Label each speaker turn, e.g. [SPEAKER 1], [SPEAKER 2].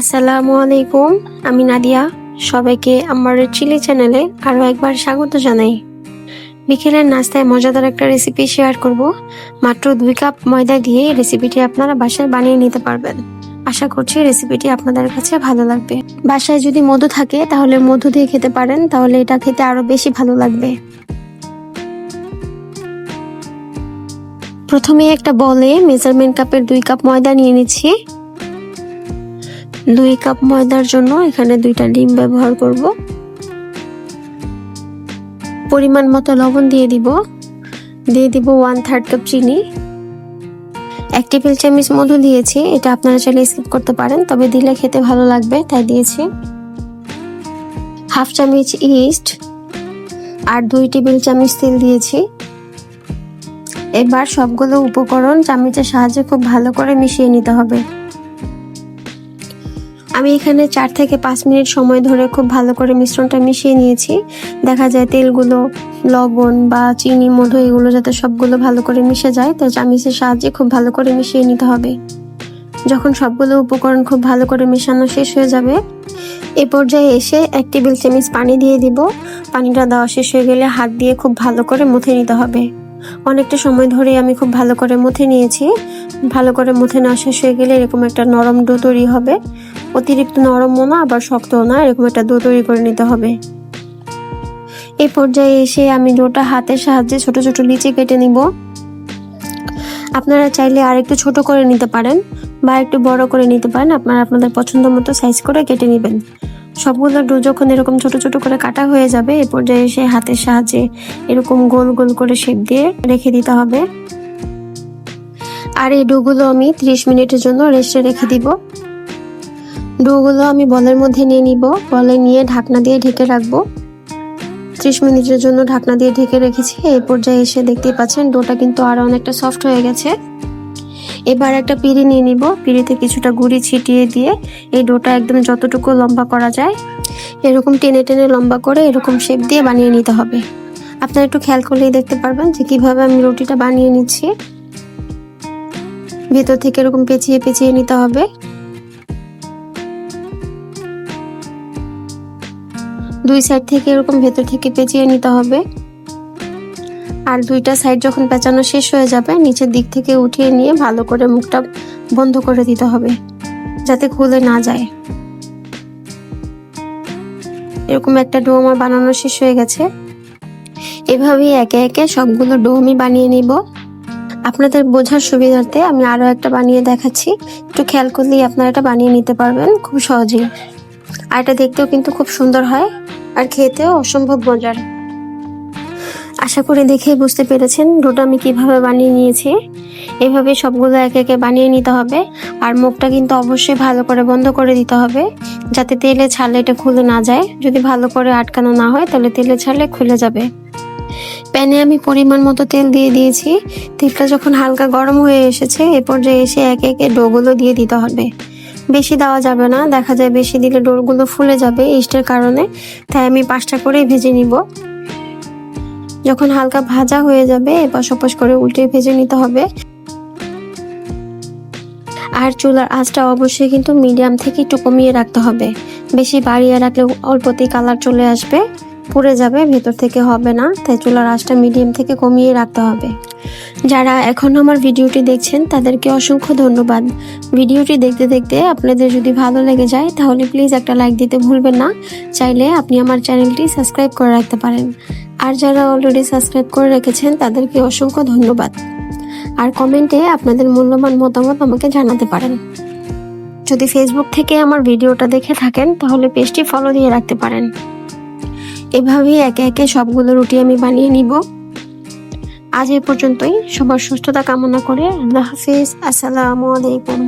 [SPEAKER 1] আসসালামু আলাইকুম, আমি নাদিয়া। সবাইকে আমার চিলি চ্যানেলে আরও একবার স্বাগত জানাই। বিকেলের নাস্তায় মজাদার একটা রেসিপি শেয়ার করব। মাত্র দুই কাপ ময়দা দিয়ে রেসিপিটি আপনারা বাসায় বানিয়ে নিতে পারবেন। আশা করছি রেসিপিটি আপনাদের কাছে ভালো লাগবে। বাসায় যদি মধু থাকে, তাহলে মধু দিয়ে খেতে পারেন, তাহলে এটা খেতে আরও বেশি ভালো লাগবে। প্রথমে একটা বলে মেজারমেন্ট কাপের দুই কাপ ময়দা নিয়ে নিচ্ছি। দুই কাপ ময়দার জন্য এখানে দুইটা ডিম ব্যবহার করব। পরিমাণ মতো লবণ দিয়ে দিব। দিয়ে দিব ওয়ান থার্ড কাপ চিনি। এক টেবিল চামচ মধু দিয়েছি, এটা আপনারা চাইলে স্কিপ করতে পারেন, তবে দিলে খেতে ভালো লাগবে, তাই দিয়েছি। হাফ চামচ ইস্ট আর দুই টেবিল চামচ তেল দিয়েছি। এবার সবগুলো উপকরণ চামচের সাহায্যে খুব ভালো করে মিশিয়ে নিতে হবে। আমি এখানে চার থেকে পাঁচ মিনিট সময় ধরে খুব ভালো করে মিশ্রণটা মিশিয়ে নিয়েছি। দেখা যায় তেলগুলো, লবণ বা চিনি, মধু এগুলো যাতে সবগুলো ভালো করে মিশে যায় তাই চামিচের সাহায্যে খুব ভালো করে মিশিয়ে নিতে হবে। যখন সবগুলো উপকরণ খুব ভালো করে মেশানো শেষ হয়ে যাবে, এ পর্যায়ে এসে এক টেবিল চামচ পানি দিয়ে দিব। পানিটা দেওয়া শেষ হয়ে গেলে হাত দিয়ে খুব ভালো করে মুথে নিতে হবে। অনেকটা সময় ধরে আমি খুব ভালো করে মুথে নিয়েছি। ভালো করে মুথে নেওয়া শেষ হয়ে গেলে এরকম একটা নরম ডো তৈরি হবে। অতিরিক্ত নরমও না, আবার শক্তও না, এরকম একটা ডো তৈরি করে নিতে হবে। এই পর্যায়ে এসে আমি ডোটা হাতের সাহায্যে ছোট ছোট লিচি কেটে নিব। আপনারা চাইলে আর একটু ছোট করে নিতে পারেন বা একটু বড় করে নিতে পারেন। আপনারা আপনাদের পছন্দ মতো সাইজ করে কেটে নেবেন। সবগুলো ডো যখন এরকম ছোট ছোট করে কাটা হয়ে যাবে, এ পর্যায়ে এসে হাতের সাহায্যে এরকম গোল গোল করে শেপ দিয়ে রেখে দিতে হবে। আর এই ডোগুলো আমি ত্রিশ মিনিটের জন্য রেস্টে রেখে দিব। ডোগুলো আমি বলের মধ্যে নিয়ে নিব। বলে নিয়ে ঢাকনা দিয়ে ঢেকে রাখব। ত্রিশ মিনিটের জন্য ঢাকনা দিয়ে ঢেকে রেখেছি। এই পর্যায়ে এসে দেখতেই পাচ্ছেন ডোটা কিন্তু আরও অনেকটা সফট হয়ে গেছে। এবার একটা পিড়ি নিয়ে নিব। পিড়িতে কিছুটা গুড়ি ছিটিয়ে দিয়ে এই ডোটা একদম যতটুকু লম্বা করা যায়, এরকম টেনে টেনে লম্বা করে এরকম শেপ দিয়ে বানিয়ে নিতে হবে। আপনারা একটু খেয়াল করলেই দেখতে পারবেন যে কীভাবে আমি রুটিটা বানিয়ে নিচ্ছি। ভেতর থেকে এরকম পেঁচিয়ে পেঁচিয়ে নিতে হবে। দুই সাইড থেকে এরকম ভেতর থেকে পেঁচিয়ে নিতে হবে। আর দুইটা সাইড যখন পেঁচানো শেষ হয়ে যাবে, নিচের দিক থেকে উঠিয়ে নিয়ে ভালো করে মুখটা বন্ধ করে দিতে হবে, যাতে খুলে না যায়। এরকম একটা ডো আমার বানানো শেষ হয়ে গেছে। এভাবেই একে একে সবগুলো ডো আমি বানিয়ে নিব। আপনাদের বোঝার সুবিধার্থে আমি আরও একটা বানিয়ে দেখাচ্ছি। একটু খেয়াল করলেই আপনারা এটা বানিয়ে নিতে পারবেন খুব সহজেই। আর এটা দেখতেও কিন্তু খুব সুন্দর হয়, আর খেতেও অসম্ভব মজার। আশা করি দেখে বুঝতে পেরেছেন ডোটা আমি কীভাবে বানিয়ে নিয়েছি। এভাবে সবগুলো একে একে বানিয়ে নিতে হবে আর মুখটা কিন্তু অবশ্যই ভালো করে বন্ধ করে দিতে হবে যাতে তেলে ছাড়লে এটা খুলে না যায়। যদি ভালো করে আটকানো না হয় তাহলে তেলে ছাড়লে খুলে যাবে। প্যানে আমি পরিমাণ মতো তেল দিয়ে দিয়েছি। তেলটা যখন হালকা গরম হয়ে এসেছে, এ পর্যায়ে এসে একে একে ডোগুলো দিয়ে দিতে হবে। বেশি দেওয়া যাবে না, দেখা যায় বেশি দিলে ডোরগুলো ফুলে যাবে ইস্টের কারণে। তাই আমি পাঁচটা করে ভেজে নিব। যখন হালকা ভাজা হয়ে যাবে এবার ওপাশ করে উল্টে ভেজে নিতে হবে। আর চুলার আঁচটা অবশ্যই কিন্তু মিডিয়াম থেকে একটু কমিয়ে রাখতে হবে। বেশি বাড়িয়ে রাখলে অল্পতেই কালার চলে আসবে। পুড়ে যাবে, ভেতর থেকে হবে না। তাই চুলার আঁচটা মিডিয়াম থেকে কমিয়ে রাখতে হবে। যারা এখন আমার ভিডিওটি দেখছেন, তাদেরকে অসংখ্য ধন্যবাদ। ভিডিওটি দেখতে দেখতে আপনাদের যদি ভালো লেগে যায়, তাহলে প্লিজ একটা লাইক দিতে ভুলবেন না। চাইলে আপনি আমার চ্যানেলটি সাবস্ক্রাইব করে রাখতে পারেন। আর যারা অলরেডি সাবস্ক্রাইব করে রেখেছেন, তাদেরকে অসংখ্য ধন্যবাদ। আর কমেন্টে আপনাদের মূল্যবান মতামত আমাকে জানাতে পারেন। যদি ফেসবুক থেকে আমার ভিডিওটা দেখে থাকেন, তাহলে পেজটি ফলো দিয়ে রাখতে পারেন। এভাবেই একে একে সবগুলো রুটি আমি বানিয়ে নিব। আজ এ পর্যন্তই। সবার সুস্থতা কামনা করে। আল্লাহ হাফিজ। আসসালামু আলাইকুম।